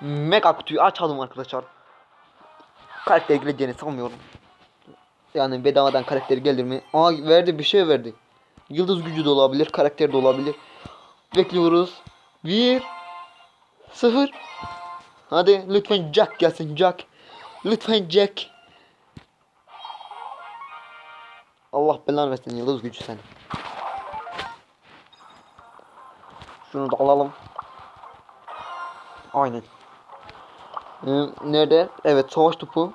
mega kutuyu açalım arkadaşlar. Karakter geleceğini sanmıyorum. Yani bedavadan karakter gelir mi? Aa verdi bir şey verdi. Yıldız gücü de olabilir, karakter de olabilir. Bekliyoruz. 1 0 Hadi lütfen Jack gelsin Jack. Lütfen Jack. Allah belanı versin yıldız gücü sen. Şunu da alalım. Aynen. Nerede? Evet savaş topu.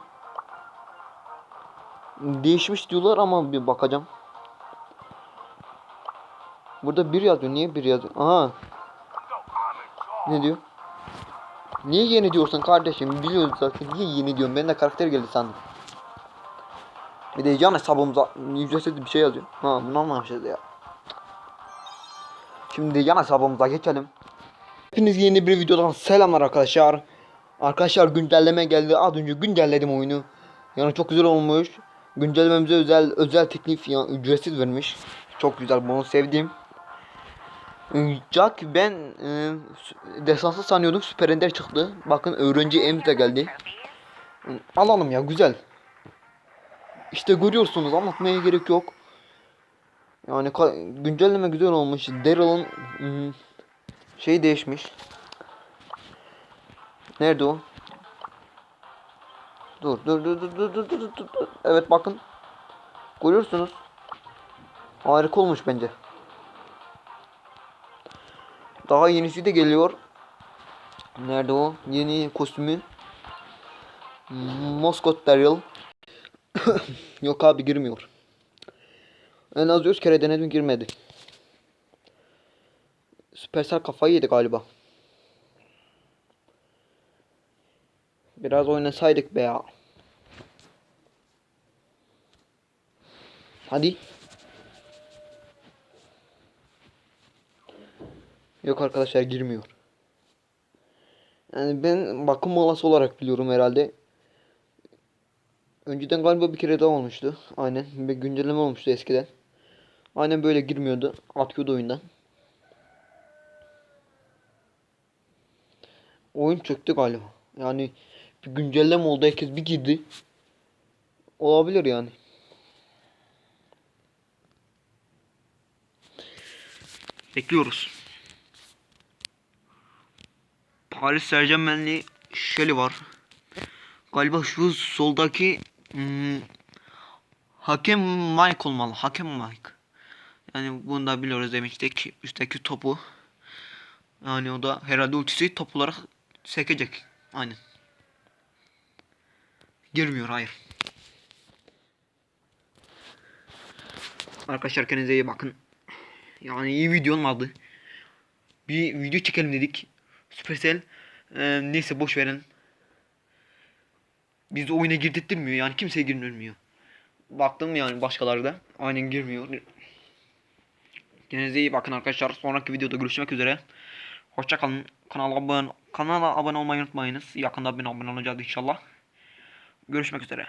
Değişmiş diyorlar ama bir bakacağım. Burada bir yazıyor. Niye bir yazıyor? Aha. Ne diyor? Niye yeni diyorsun kardeşim? Biliyoruz zaten. Niye yeni diyorsun? Ben de karakter geldi sandım. Bir de yan hesabımıza ücretsiz bir şey yazıyor. Ha bunu anlamışız ya. Şimdi yan hesabımıza geçelim. Hepiniz yeni bir videodan selamlar arkadaşlar. Arkadaşlar güncelleme geldi. Az önce güncelledim oyunu. Yani çok güzel olmuş. Güncellememize özel özel teklif yani ücretsiz vermiş. Çok güzel bunu sevdim. Ee, Jack ben e, desansı sanıyordum süper ender çıktı. Bakın öğrenci em de geldi. Ee, Alalım ya güzel. İşte görüyorsunuz anlatmaya gerek yok. Yani güncelleme güzel olmuş. Daryl'ın şey değişmiş. Nerede o? Dur dur dur dur dur dur dur dur dur. Evet bakın. Görüyorsunuz. Harika olmuş bence. Daha yenisi de geliyor. Nerede o? Yeni kostümü. Moskot Daryl. Yok abi girmiyor. En az 100 kere denedim girmedi. Süpersel kafayı yedi galiba. Biraz oynasaydık be ya. Hadi. Yok arkadaşlar girmiyor. Yani ben bakım molası olarak biliyorum herhalde. Önceden galiba bir kere daha olmuştu. Aynen. Bir güncelleme olmuştu eskiden. Aynen böyle girmiyordu. Atıyordu oyundan. Oyun çöktü galiba. Yani bir güncelleme oldu. Herkes bir girdi. Olabilir yani. Bekliyoruz. Paris Saint Germain'li Shelly var. Galiba şu soldaki hmm, hakem Mike olmalı. Hakem Mike. Yani bunu da biliyoruz demiştik. Üstteki topu. Yani o da herhalde ultisi top olarak sekecek. Aynen. Girmiyor hayır. Arkadaşlar kendinize iyi bakın. Yani iyi video olmadı. Bir video çekelim dedik. Supercell e, neyse boş verin. Biz oyuna girdirtmiyor yani kimseye girmiyor. Baktım yani başkaları da aynen girmiyor. Kendinize iyi bakın arkadaşlar. Sonraki videoda görüşmek üzere. Hoşça kalın. Kanala abone kanala abone olmayı unutmayınız. Yakında ben abone olacağız inşallah. Görüşmek üzere.